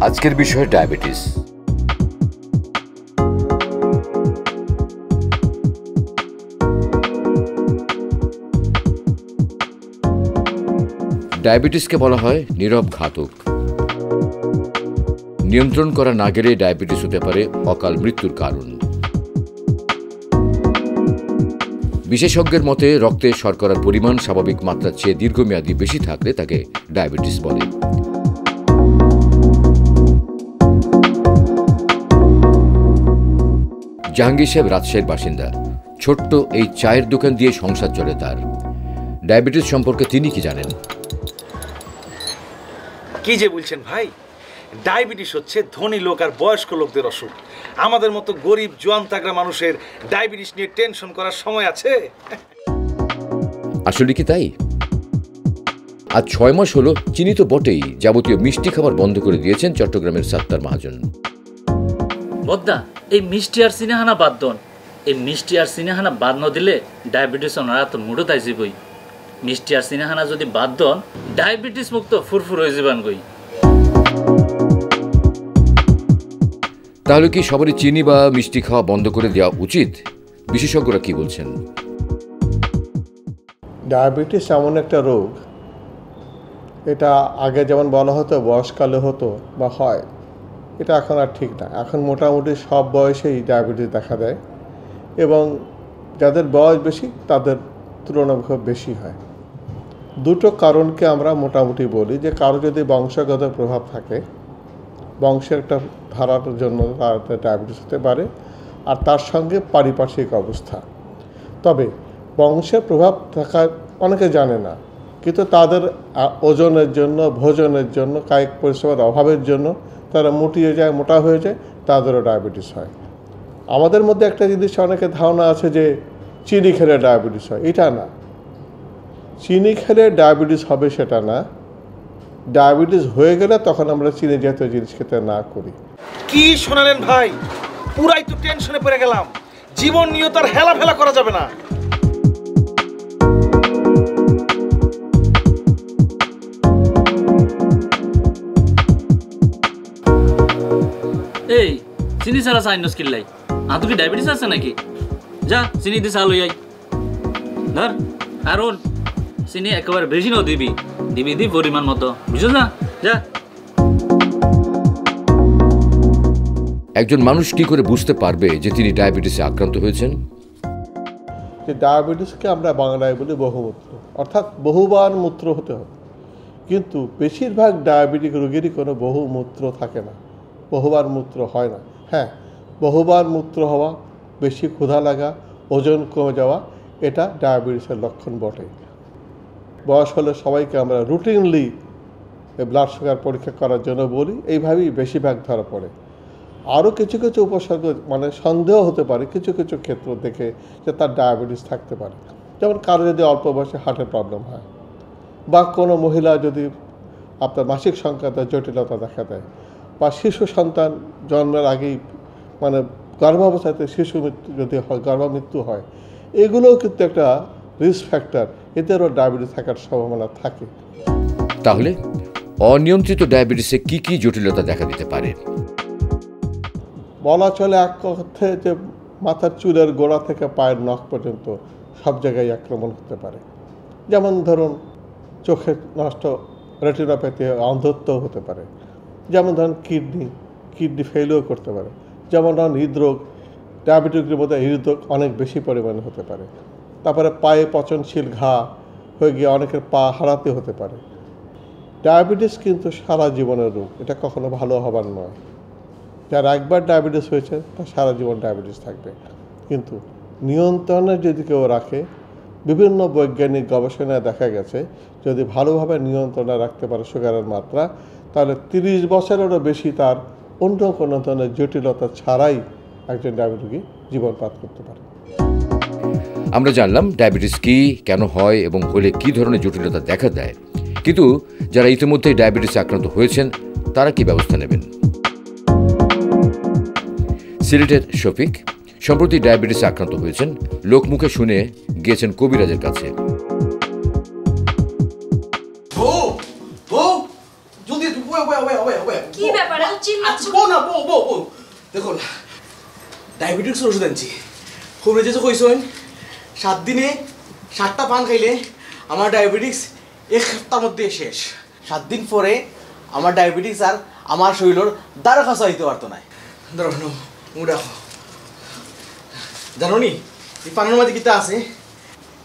আজকের বিষয় ডায়াবেটিস। ডায়াবেটিসকে বলা হয় নীরব ঘাতক। নিয়ন্ত্রণ করা না গেলে ডায়াবেটিস হতে পারে অকাল মৃত্যুর কারণ। বিশেষজ্ঞের মতে, রক্তে শর্করার পরিমাণ স্বাভাবিক মাত্রার চেয়ে দীর্ঘমেয়াদী বেশি থাকলে তাকে ডায়াবেটিস বলে। জাহাঙ্গীর সাহেব রাজশাহীর বাসিন্দা। ছোট্ট এই চায়ের দোকান দিয়ে সংসার চলে তার। ডায়াবেটিস সম্পর্কে তিনি কি জানেন? কি যে বলছেন ভাই? ডায়াবেটিস হচ্ছে ধনী লোক আর বয়স্ক লোকদের অসুখ। আমাদের মতো গরিব জোয়ান তাগড়া মানুষের ডায়াবেটিস নিয়ে টেনশন করার সময় আছে। আসলে কি তাই? আজ ছয় মাস হলো চিনি তো বটেই যাবতীয় মিষ্টি খাবার বন্ধ করে দিয়েছেন চট্টগ্রামের সাত্তার মহাজন। বদ্দা এই মিষ্টি আর সিনেহানা বাদ দন। এই মিষ্টি আর সিনেহানা বাদ ন দিলে ডায়াবেটিস ওনারা তো মুঠো তাই যাবই মিষ্টি আর সিনেহানা যদি বাদ দন ডায়াবেটিস মুক্ত ফুরফুর হয়ে যাবেন গই। তাহলে কি সবারই চিনি বা মিষ্টি খাওয়া বন্ধ করে দেওয়া উচিত? বিশেষজ্ঞরা কি বলছেন? ডায়াবেটিস এমন একটা রোগ এটা আগে যেমন বলা হতো বয়সকালে হতো বা হয়। এটা এখন আর ঠিক না। এখন মোটামুটি সব বয়সেই ডায়াবেটিস দেখা দেয় এবং যাদের বয়স বেশি, তাদের তুলনামূলক বেশি হয়। দুটো কারণকে আমরা মোটামুটি বলি, যে কারও যদি বংশগত প্রভাব থাকে, বংশের একটা ধারার জন্য তার ডায়াবেটিস হতে পারে, আর তার সঙ্গে পারিপার্শ্বিক অবস্থা। তবে বংশের প্রভাব থাকা অনেকে জানে না, কিন্তু তাদের ওজনের জন্য, ভোজনের জন্য, কায়িক পরিশ্রমের অভাবের জন্য তারা মুটিয়ে যায়, মোটা হয়ে যায়, তাদেরও ডায়াবেটিস হয়। আমাদের মধ্যে একটা জিনিস অনেকে ধারণা আছে যে চিনি খেলে ডায়াবেটিস হয়। এটা না। চিনি খেলে ডায়াবেটিস হবে সেটা না। ডায়াবেটিস হয়ে গেলে তখন আমরা চিনি জাতীয় জিনিস খেতে না করি। কি শোনালেন ভাই? পুরাই তো টেনশনে পড়ে গেলাম। জীবন নিয়ে তো আর হেলা ফেলা করা যাবে না। চিনি ছাড়া চাই নস্কিল লাই। আদু কি ডায়াবেটিস আছে নাকি? যা চিনি দিয়ে চা লই আই ধর কারণ চিনি একেবারে বেশি ন দিবি। দিবি দি পরিমাণ মতো। বুঝছ না? যা। একজন মানুষ কি করে বুঝতে পারবে যে তিনি ডায়াবেটিসে আক্রান্ত হয়েছেন? যে ডায়াবেটিসকে আমরা বাংলায় বলি বহুমূত্র। অর্থাৎ বহুবার মূত্র হতে হবে। কিন্তু বেশিরভাগ ডায়াবেটিক রোগীরই কোনো বহুমূত্র থাকে না। বহুবার মূত্র হয় না। হ্যাঁ বহুবার মূত্র হওয়া, বেশি ক্ষুধা লাগা, ওজন কমে যাওয়া, এটা ডায়াবেটিসের লক্ষণ বটে। বয়স হলে সবাইকে আমরা রুটিনলি ব্লাড সুগার পরীক্ষা করার জন্য বলি, এইভাবেই বেশিরভাগ ধরা পড়ে। আরও কিছু কিছু উপসর্গ মানে সন্দেহ হতে পারে, কিছু কিছু ক্ষেত্র দেখে যে তার ডায়াবেটিস থাকতে পারে। যেমন কারও যদি অল্প বয়সে হার্টের প্রবলেম হয়, বা কোনো মহিলা যদি আপনার মাসিক সংক্রান্ত জটিলতা দেখা দেয় বা শিশু সন্তান জন্মের আগেই মানে গর্ভাবস্থাতে শিশু মৃত্যু যদি হয় গর্ভমৃত্যু হয় এগুলোও কিন্তু একটা রিস্ক ফ্যাক্টর এদেরও ডায়াবেটিস থাকার সম্ভাবনা থাকে। তাহলে অনিয়ন্ত্রিত ডায়াবেটিসে কি কি জটিলতা দেখা দিতে পারে? বলা চলে এক কথা যে মাথার চুলের গোড়া থেকে পায়ের নখ পর্যন্ত সব জায়গায় আক্রমণ হতে পারে। যেমন ধরুন চোখে নষ্ট রেটিনোপ্যাথি অন্ধত্ব হতে পারে। যেমন ধরুন কিডনি কিডনি ফেলও করতে পারে। যেমন ধরুন হৃদরোগ ডায়াবেটিকের মধ্যে হৃদরোগ অনেক বেশি পরিমাণে হতে পারে। তারপরে পায়ে পচনশীল ঘা হয়ে গিয়ে অনেকের পা হারাতে হতে পারে। ডায়াবেটিস কিন্তু সারা জীবনের রোগ, এটা কখনো ভালো হবার নয়। যার একবার ডায়াবেটিস হয়েছে, তার সারা জীবন ডায়াবেটিস থাকবে। কিন্তু নিয়ন্ত্রণে যদি কেউ রাখে, বিভিন্ন বৈজ্ঞানিক গবেষণায় দেখা গেছে, যদি ভালোভাবে নিয়ন্ত্রণে রাখতে পারে সুগারের মাত্রা তাহলে তিরিশ বছরেরও বেশি তার অন্য কোনো ধরনের জটিলতা ছাড়াই একজন ডায়াবেটিক রোগী জীবন পাত করতে পারে। আমরা জানলাম ডায়াবেটিস কি, কেন হয় এবং হলে কি ধরনের জটিলতা দেখা দেয়। কিন্তু যারা ইতিমধ্যেই ডায়াবেটিসে আক্রান্ত হয়েছেন, তারা কি ব্যবস্থা নেবেন? সিলেটের শফিক, সম্প্রতি ডায়াবেটিসে আক্রান্ত হয়েছেন, লোকমুখে শুনে গিয়েছেন কবিরাজের কাছে। ডায়াবেটিক্সের ওষুধ আনছি। খবরে যে কইসেন সাত দিনে সাতটা পান খাইলে আমার ডায়াবেটিক্স এক সপ্তাহের মধ্যে শেষ। সাত দিন পরে আমার ডায়াবেটিক্স আর আমার শরীরের দ্বারা খাসা হইতে পারতো না ধরো রাখো জানো নি এই পানের মাঝে কিতা আছে?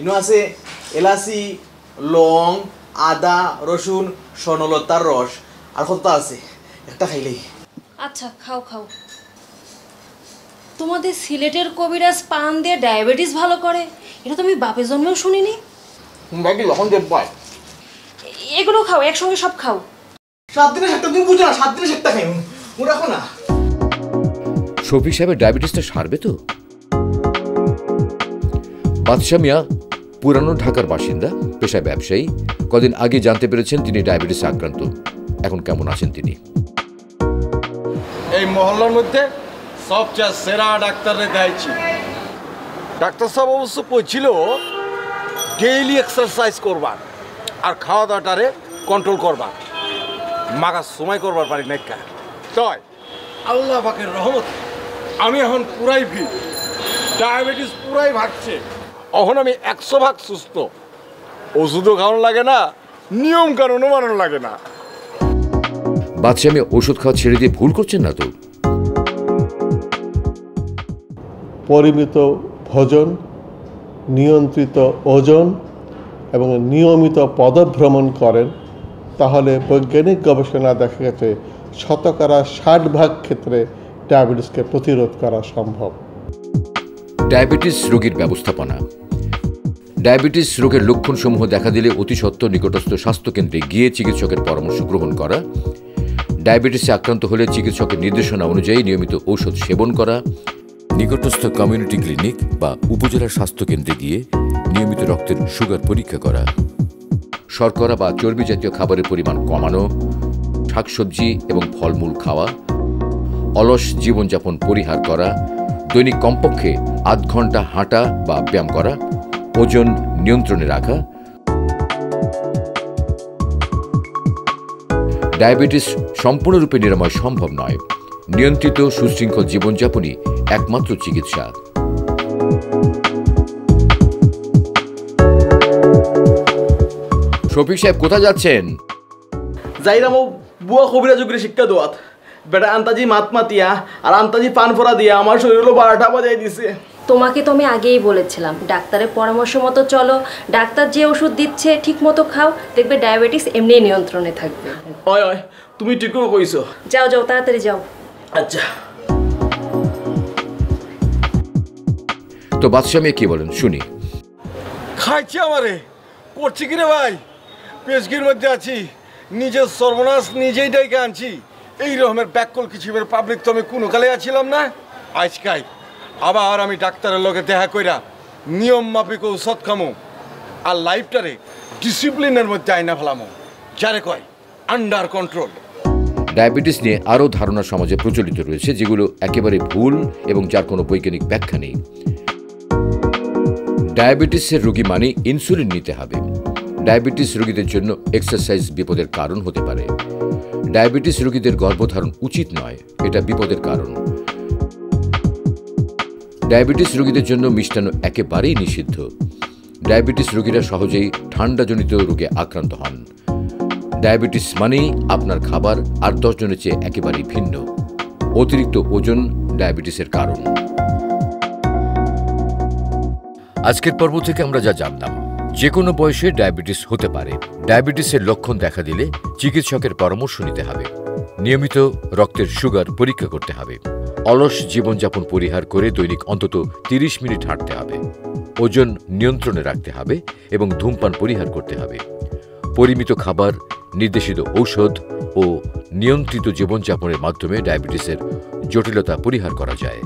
ইনো আছে এলাচি, লং, আদা রসুন স্বর্ণলতার রস আর কত আছে। একটা খাইলেই আচ্ছা খাও খাও। তোমাদের সিলেটের কবিরাজ পান দিয়ে ডায়াবেটিস ভালো করে? এটা তো আমি বাপের জন্মেও শুনিনি। দেব পায়। এগুলো খাও একসঙ্গে সব খাও। সাত দিনে সাতটা দিন বুঝো না সাত দিনে সাতটা খাই ও রাখো না। শফি সাহেবের ডায়াবেটিসটা সারবে তো? বাদশাহ মিয়া পুরানো ঢাকার বাসিন্দা পেশায় ব্যবসায়ী কদিন আগে জানতে পেরেছেন তিনি ডায়াবেটিসে আক্রান্ত। এখন কেমন আছেন তিনি? এই মহল্লার মধ্যে সবচেয়ে সেরা ডাক্তারে দেয়ছি ডাক্তার সাহেব অবশ্য কইছিল ডেইলি এক্সারসাইজ করবার আর খাওয়া দাওয়াটারে কন্ট্রোল করবার। মাগা সময় করবার পারি না কা। তয় আল্লাহ পাকের রহমত আমি এখন পুরাই ফিট ডায়াবেটিস পুরাই ভাগছে। এখন আমি একশো ভাগ সুস্থ। ওষুধও খাওয়ানো লাগে না নিয়ম কানুনও মানানো লাগে না। বাদশাহ আমি ওষুধ খাওয়া ছেড়ে দিয়ে ভুল করছেন না তো? পরিমিত ভোজন, নিয়ন্ত্রিত ওজন এবং নিয়মিত পদভ্রমণ করেন, তাহলে বৈজ্ঞানিক গবেষণা দেখা গেছে শতকরা ষাট ভাগ ক্ষেত্রে ডায়াবেটিসকে প্রতিরোধ করা সম্ভব। ডায়াবেটিস রোগীর ব্যবস্থাপনা। ডায়াবেটিস রোগের লক্ষণসমূহ দেখা দিলে অতি সত্ত্বর নিকটস্থ স্বাস্থ্যকেন্দ্রে গিয়ে চিকিৎসকের পরামর্শ গ্রহণ করা। ডায়াবেটিসে আক্রান্ত হলে চিকিৎসকের নির্দেশনা অনুযায়ী নিয়মিত ঔষধ সেবন করা। নিকটস্থ কমিউনিটি ক্লিনিক বা উপজেলা স্বাস্থ্যকেন্দ্রে গিয়ে নিয়মিত রক্তের সুগার পরীক্ষা করা, শর্করা বা চর্বি জাতীয় খাবারের পরিমাণ কমানো, শাকসবজি এবং ফলমূল খাওয়া, অলস জীবনযাপন পরিহার করা, দৈনিক কমপক্ষে আধ ঘণ্টা হাঁটা বা ব্যায়াম করা, ওজন নিয়ন্ত্রণে রাখা, ডায়াবেটিস সম্পূর্ণরূপে নিরাময় সম্ভব নয়। নিয়ন্ত্রিত সুশৃঙ্খল জীবনযাপনই একমাত্র চিকিৎসা। শফিক সাহেব কোথায় যাচ্ছেন? যাইরামো বুয়া কবিরা যুগের শিক্ষা দোয়াত। বেটা আন্তাজি মাত মাতিয়া আর আন্তাজি পান ফোরা দিয়া আমার শরীরও বারোটা বাজাই দিছে। তোমাকে তো আমি আগেই বলেছিলাম ডাক্তারের পরামর্শ মতো চলো। ডাক্তার যে ওষুধ দিচ্ছে ঠিক মতো খাও। দেখবে ডায়াবেটিস এমনি নিয়ন্ত্রণে থাকবে। হয় হয় তুমি ঠিকও কইছো। যাও যাও তাড়াতাড়ি যাও। আচ্ছা। তো বাদশাহ মেয়ে কি বলেন? শুনি। খাইছে আমারে। করছি কি রে ভাই? পেশগির মধ্যে আছি। নিজের সর্বনাশ নিজেই ডাইকে আনছি। এই রকমের ব্যাকল কিছিমের পাবলিক তো আমি কোনো কালে আছিলাম না। আজকাই আবার আমি ডাক্তারের লগে দেখা কইরা নিয়ম মাফিক ঔষধ খামো আর লাইফটারে ডিসিপ্লিনের মধ্যে আইনা ফেলামো। যারে কয় আন্ডার কন্ট্রোল ডায়াবেটিস নিয়ে আরও ধারণা সমাজে প্রচলিত রয়েছে, যেগুলো একেবারে ভুল এবং যার কোনো বৈজ্ঞানিক ব্যাখ্যা নেই। ডায়াবেটিসের রোগী মানে ইনসুলিন নিতে হবে। ডায়াবেটিস রোগীদের জন্য এক্সারসাইজ বিপদের কারণ হতে পারে। ডায়াবেটিস রোগীদের গর্ভধারণ উচিত নয়, এটা বিপদের কারণ। ডায়াবেটিস রোগীদের জন্য মিষ্টান্ন একেবারেই নিষিদ্ধ। ডায়াবেটিস রোগীরা সহজেই ঠান্ডাজনিত রোগে আক্রান্ত হন। ডায়াবেটিস মানেই আপনার খাবার আর দশজনের চেয়ে একেবারেই ভিন্ন। অতিরিক্ত ওজন ডায়াবেটিসের কারণ। আজকের পর্ব থেকে আমরা যা জানলাম যে কোনো বয়সে ডায়াবেটিস হতে পারে। ডায়াবেটিসের লক্ষণ দেখা দিলে চিকিৎসকের পরামর্শ নিতে হবে। নিয়মিত রক্তের সুগার পরীক্ষা করতে হবে। অলস জীবনযাপন পরিহার করে দৈনিক অন্তত তিরিশ মিনিট হাঁটতে হবে। ওজন নিয়ন্ত্রণে রাখতে হবে এবং ধূমপান পরিহার করতে হবে। পরিমিত খাবার নির্দেশিত ঔষধ ও নিয়ন্ত্রিত জীবনযাপনের মাধ্যমে ডায়াবেটিসের জটিলতা পরিহার করা যায়।